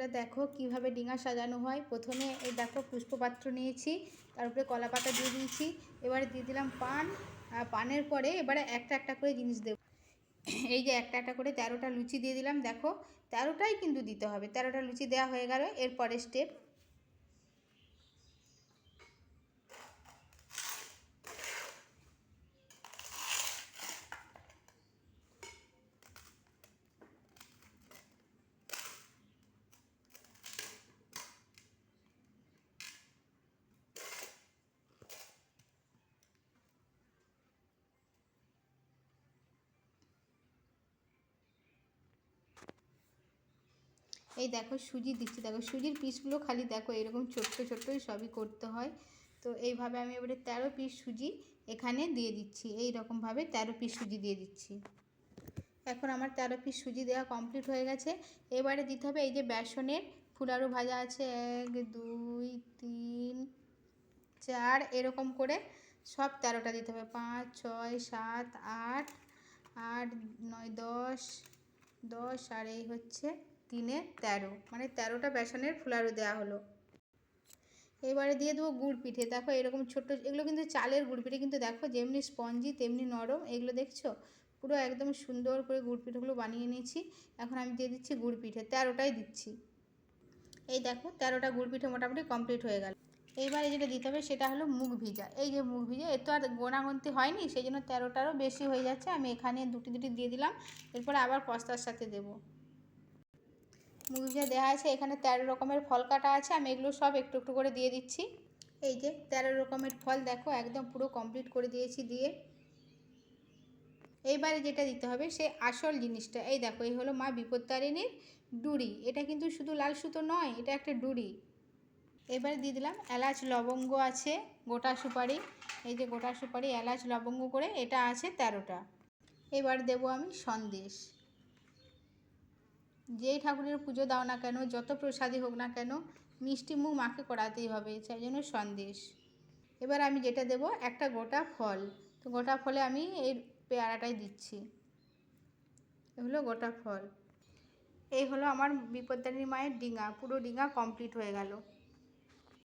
তোমরা দেখো কীভাবে ডিঙা সাজানো হয়। প্রথমে এই দেখো পুষ্পপাত্র নিয়েছি, তার উপরে কলা পাতা দিয়ে দিয়েছি, এবারে দিয়ে দিলাম পান পানের পরে এবারে একটা একটা করে জিনিস দেবো। এই যে একটা একটা করে তেরোটা লুচি দিয়ে দিলাম, দেখো তেরোটাই কিন্তু দিতে হবে, তেরোটা লুচি দেওয়া হয়ে গেল, এরপরে স্টেপ এই দেখো সুজি দিচ্ছি। দেখো সুজির পিসগুলো খালি দেখো, এরকম ছোট্ট ছোট্টই সবই করতে হয়। তো এইভাবে আমি এবারে তেরো পিস সুজি এখানে দিয়ে দিচ্ছি। এই রকমভাবে তেরো পিস সুজি দিয়ে দিচ্ছি। এখন আমার তেরো পিস সুজি দেওয়া কমপ্লিট হয়ে গেছে। এবারে দিতে হবে এই যে বেসনের ফুলারু ভাজা আছে। এক, দুই, তিন, চার, এরকম করে সব তেরোটা দিতে হবে। পাঁচ, ছয়, সাত, আট আট, নয়, দশ দশ, আর এই হচ্ছে তিনে তেরো। মানে তেরোটা বেসনের ফুলারু দেওয়া হলো। এবারে দিয়ে দেবো গুড় পিঠে। দেখো এরকম ছোট্ট, এগুলো কিন্তু চালের গুড় পিঠে, কিন্তু দেখো যেমনি স্পঞ্জি, তেমনি নরম। এগুলো দেখছ? পুরো একদম সুন্দর করে গুড় পিঠেগুলো বানিয়ে নিয়েছি। এখন আমি দিয়ে দিচ্ছি গুড় পিঠে। তেরোটাই দিচ্ছি। এই দেখো, তেরোটা গুড় পিঠে মোটামুটি কমপ্লিট হয়ে গেল। এইবারে যেটা দিতে হবে সেটা হলো মুগ ভিজা। এই যে মুগ ভিজা এ তো আর গোনাগন্তি হয়নি, সেই জন্য তেরোটারও বেশি হয়ে যাচ্ছে। আমি এখানে দুটি দুটি দিয়ে দিলাম। এরপরে আবার কস্তার সাথে দেবো। ভিজা দেওয়া আছে, এখানে তেরো রকমের ফল কাটা আছে, আমি এগুলো সব একটু একটু করে দিয়ে দিচ্ছি। এই যে তেরো রকমের ফল, দেখো একদম পুরো কমপ্লিট করে দিয়েছি দিয়ে। এইবারে যেটা দিতে হবে সে আসল জিনিসটা। এই দেখো, এই হলো মা বিপত্তারিণীর ডুরি এটা কিন্তু শুধু লাল সুতো নয়, এটা একটা ডুরি এবারে দিয়ে দিলাম এলাচ, লবঙ্গ আছে, গোটা সুপারি। এই যে গোটা সুপারি, এলাচ, লবঙ্গ করে এটা আছে তেরোটা। এবার দেবো আমি সন্দেশ। যেই ঠাকুরের পুজো দাও না কেন, যত প্রসাদই হোক না কেন, মিষ্টি মুখ মাকে করাতেই হবে সেই জন্য সন্দেশ। এবার আমি যেটা দেব, একটা গোটা ফল। তো গোটা ফলে আমি এই পেয়ারাটাই দিচ্ছি। এগুলো গোটা ফল। এই হলো আমার বিপত্তারিণী মায়ের ডিঙা, পুরো ডিঙা কমপ্লিট হয়ে গেল।